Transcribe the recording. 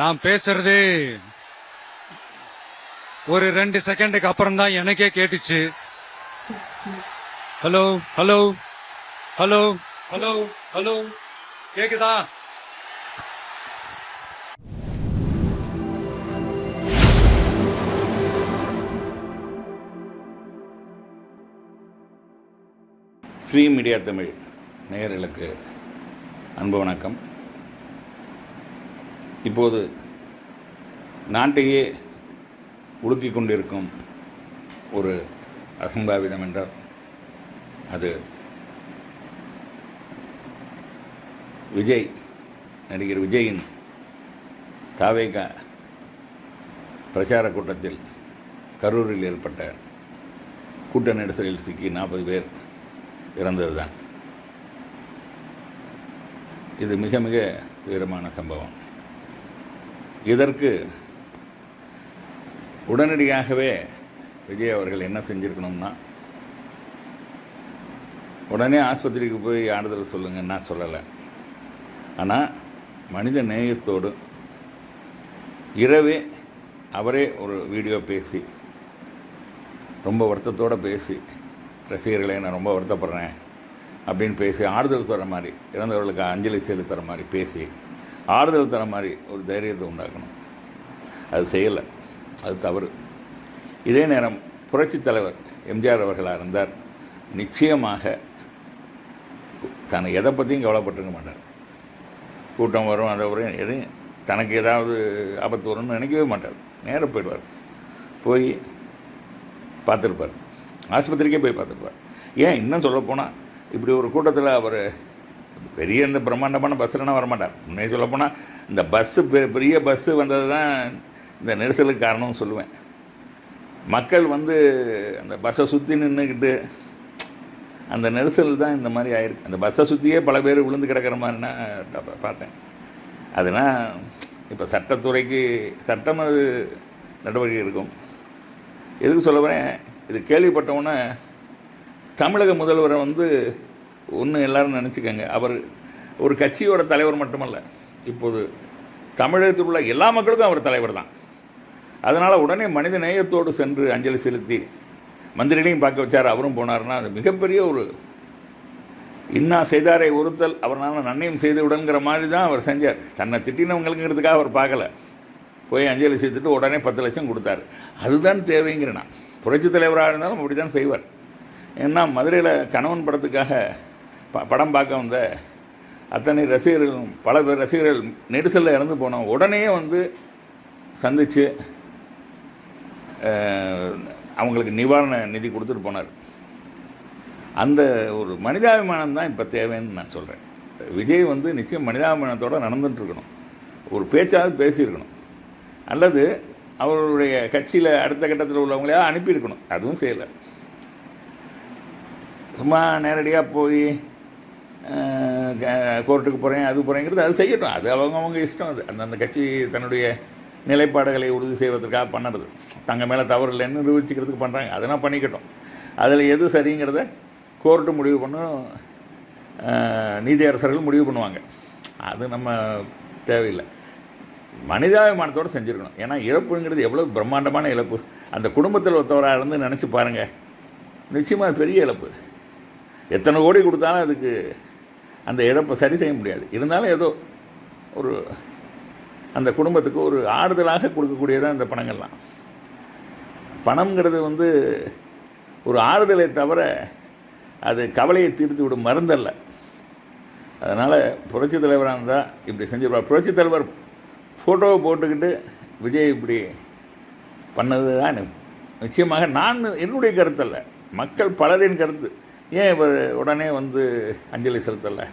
நான் பேசுறது ஒரு ரெண்டு செகண்டுக்கு அப்புறம் தான் எனக்கே கேட்டுச்சு. Hello hello hello hello hello கேக்குதா? ஸ்ரீ மீடியா தமிழ் நேயர்களுக்கு அன்பு வணக்கம். இப்போது நாட்டையே உலுக்கி கொண்டிருக்கும் ஒரு அசம்பாவிதம் என்றால் அது விஜய் நடிகர் விஜயின் தாவேகா பிரச்சார கூட்டத்தில் கரூரில் ஏற்பட்ட கூட்ட நெரிசலில் சிக்கி நாற்பது பேர் இறந்தது தான் இது மிக மிக துயரமான சம்பவம். இதற்கு உடனடியாகவே விஜய் அவர்கள் என்ன செஞ்சுருக்கணும்னா உடனே ஆஸ்பத்திரிக்கு போய் ஆறுதல் சொல்லுங்கள் நான் சொல்லலை. ஆனால் மனித நேயத்தோடு இரவே அவரே ஒரு வீடியோ பேசி ரொம்ப வருத்தத்தோடு பேசி ரசிகர்களே நான் ரொம்ப வருத்தப்படுறேன் அப்படின்னு பேசி ஆறுதல் தர மாதிரி இறந்தவர்களுக்கு அஞ்சலி செலுத்துகிற மாதிரி பேசி ஆறுதல் தர மாதிரி ஒரு தைரியத்தை உண்டாக்கணும். அது செய்யலை. அது தவறு. இதே நேரம் புரட்சித் தலைவர் எம்ஜிஆர் அவர்களாக இருந்தார். நிச்சயமாக தன்னை எதை பற்றியும் கவலைப்பட்டுருக்க மாட்டார். கூட்டம் வரும் அதை வரும் எதையும் தனக்கு ஏதாவது ஆபத்து வரும்னு நினைக்கவே மாட்டார். நேராக போயிடுவார். போய் பார்த்துருப்பார். ஆஸ்பத்திரிக்கே போய் பார்த்துருப்பார். ஏன் இன்னும் சொல்லப்போனால் இப்படி ஒரு கூட்டத்தில் அவர் பெரிய இந்த பிரம்மாண்டமான பஸ்ஸில்னா வரமாட்டார். முன்னே சொல்லப்போனால் இந்த பஸ்ஸு பெ பெரிய பஸ்ஸு வந்தது தான் இந்த நெரிசலுக்கு காரணம்னு சொல்லுவேன். மக்கள் வந்து அந்த பஸ்ஸை சுற்றி நின்றுக்கிட்டு அந்த நெரிசல் தான் இந்த மாதிரி ஆயிருக்கு. அந்த பஸ்ஸை சுற்றியே பல பேர் விழுந்து கிடக்கிற மாதிரினா பார்த்தேன். அதுனா இப்போ சட்டத்துறைக்கு சட்டம் அது நடவடிக்கை இருக்கும் எதுக்கு சொல்ல வரேன்? இது கேள்விப்பட்டவுடனே தமிழக முதல்வரை வந்து ஒன்று எல்லாரும் நினச்சிக்கோங்க. அவர் ஒரு கட்சியோட தலைவர் மட்டுமல்ல இப்போது தமிழகத்தில் உள்ள எல்லா மக்களுக்கும் அவர் தலைவர் தான். அதனால் உடனே மனித நேயத்தோடு சென்று அஞ்சலி செலுத்தி மந்திரிகளையும் பார்க்க வச்சார் அவரும் போனார்னா அது மிகப்பெரிய ஒரு இன்னா செய்தாரை ஒருத்தல் அவரால் நன்மையும் செய்து விடுங்கிற மாதிரி தான் அவர் செஞ்சார். தன்னை திட்டினவங்களுங்கிறதுக்காக அவர் பார்க்கல. போய் அஞ்சலி செய்துட்டு உடனே பத்து லட்சம் கொடுத்தாரு. அதுதான் தேவைங்கிற நான். புரட்சி தலைவராக இருந்தாலும் அப்படி தான் செய்வார். ஏன்னா மதுரையில் கணவன் படத்துக்காக ப படம் பார்க்க வந்த அத்தனை ரசிகர்களும் பல பேர் ரசிகர்கள் நெரிசலில் இறந்து போனோம் உடனே வந்து சந்தித்து அவங்களுக்கு நிவாரண நிதி கொடுத்துட்டு போனார். அந்த ஒரு மனிதாபிமானம் தான் இப்போ தேவைன்னு நான் சொல்கிறேன் விஜய் வந்து நிச்சயம் மனிதாபிமானத்தோடு நடந்துட்டுருக்கணும். ஒரு பேச்சாவது பேசியிருக்கணும். அல்லது அவருடைய கட்சியில் அடுத்த கட்டத்தில் உள்ளவங்களையாவது அனுப்பியிருக்கணும். அதுவும் செய்யலை. சும்மா நேரடியாக போய் கோர்ட்டுக்கு போகிறேன் அது போகிறேங்கிறது அது செய்யட்டும். அது அவங்கவுங்க இஷ்டம் அது. அந்தந்த கட்சி தன்னுடைய நிலைப்பாடுகளை உறுதி செய்வதற்காக பண்ணுறது. தங்க மேலே தவறு இல்லைன்னு நிரூபிச்சிக்கிறதுக்கு பண்ணுறாங்க அதெல்லாம் பண்ணிக்கட்டும். அதில் எது சரிங்கிறத கோர்ட்டு முடிவு பண்ணும் அஹ், நீதியரசர்கள் முடிவு பண்ணுவாங்க. அது நம்ம தேவையில்லை. மனிதாபிமானத்தோடு செஞ்சுருக்கணும். ஏன்னா இழப்புங்கிறது எவ்வளோ பிரம்மாண்டமான இழப்பு. அந்த குடும்பத்தில் ஒருத்தவராக இருந்து நினச்சி பாருங்கள் நிச்சயமாக பெரிய இழப்பு. எத்தனை கோடி கொடுத்தாலும் அதுக்கு அந்த இழப்பை சரி செய்ய முடியாது. இருந்தாலும் ஏதோ ஒரு அந்த குடும்பத்துக்கு ஒரு ஆறுதலாக கொடுக்கக்கூடியதான் இந்த பணங்கள்லாம். பணம்ங்கிறது வந்து ஒரு ஆறுதலை தவிர அது கவலையை தீர்த்து விடும் மருந்தல்ல. அதனால் புரட்சித் தலைவராக இருந்தால் இப்படி செஞ்சிருப்பார். புரட்சி தலைவர் ஃபோட்டோவை போட்டுக்கிட்டு விஜய் இப்படி பண்ணது தான் நிச்சயமாக நான் என்னுடைய கருத்தல்ல. மக்கள் பலரின் கருத்து. ஏன் இவர் உடனே வந்து அஞ்சலி செலுத்தலை?